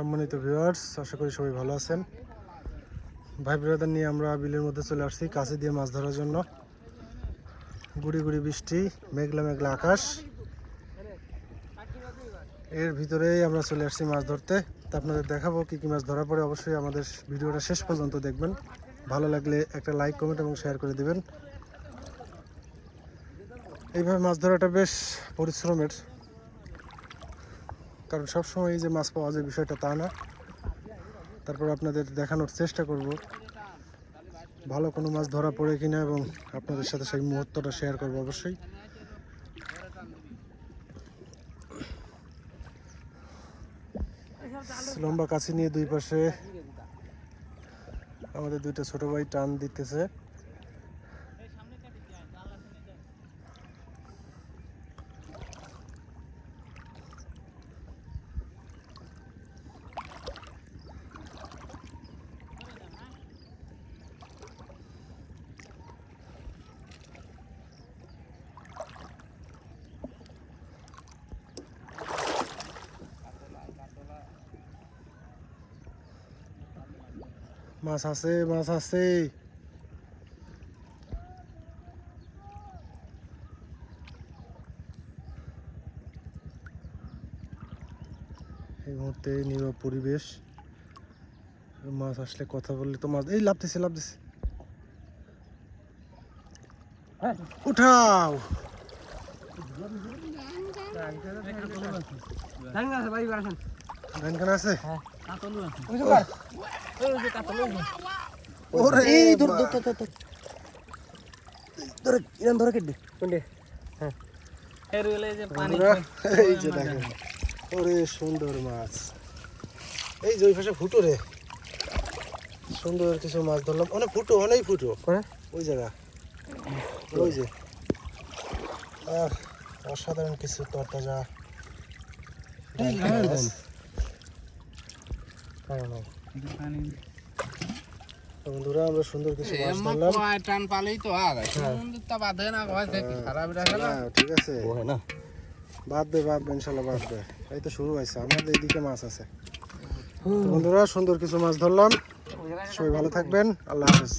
সম্মানিত ভিউয়ার্স আশা করি সবাই ভালো আছেন। ভাই ব্রাদার নিয়ে আমরা বিলের মধ্যে চলে আসছি, কাছে দিয়ে মাছ ধরার জন্য। গুড়ি গুড়ি বৃষ্টি, মেঘলা মেঘলা আকাশ। এর ভিতরেই আমরা চলে আসছি মাছ ধরতে। তা আপনাদের দেখাবো কি কি মাছ ধরা পড়ে অবশ্যই আমাদের ভিডিওটা শেষ পর্যন্ত দেখবেন। ভালো লাগলে একটা লাইক কমেন্ট এবং শেয়ার করে দেবেন। এইভাবে মাছ ধরাটা বেশ পরিশ্রমের। কারণ সবসময় যে মাছ পাওয়া যায় বিষয়টা তা না। তারপর আপনাদের দেখানোর চেষ্টা করব ভালো কোনো মাছ ধরা পড়ে কিনা এবং আপনাদের সাথে সেই মুহূর্তটা শেয়ার করব অবশ্যই। লম্বা কাছি নিয়ে দুই পাশে আমাদের দুইটা ছোট ভাই টান দিতেছে। মাছ আছে মাছ আছে এই মুহূর্তে নীরব পরিবেশ। মাছ আসলে কথা বললে তো মাছ এই লাভ দিছে লাভ দিছে উঠাও ধান আছে? ওরে সুন্দর মাছ। এই যে ওই পাশে ফুটো রে। সুন্দর কিছু মাছ ধরলাম। অনেক ফুটো অনেক ফুটো? ওই জায়গা। ওই যে। অসাধারণ কিছু তরতাজা এই, ডাল হ্যাঁ, মাছ। হ্যাঁ তো বন্ধুরা আমরা সুন্দর কিছু মাছ ধরলাম। টান পালেই তো আর সুন্দরটা বাঁধে না হয় দেখি খারাপ রাখে না। হ্যাঁ, ঠিক আছে। ও হ্যাঁ না বাঁধবে বাঁধবে ইনশাল্লাহ বাঁধবে এই তো শুরু হয়েছে আমাদের এদিকে মাছ আছে। বন্ধুরা সুন্দর কিছু মাছ ধরলাম। সবাই ভালো থাকবেন। আল্লাহ হাফেজ।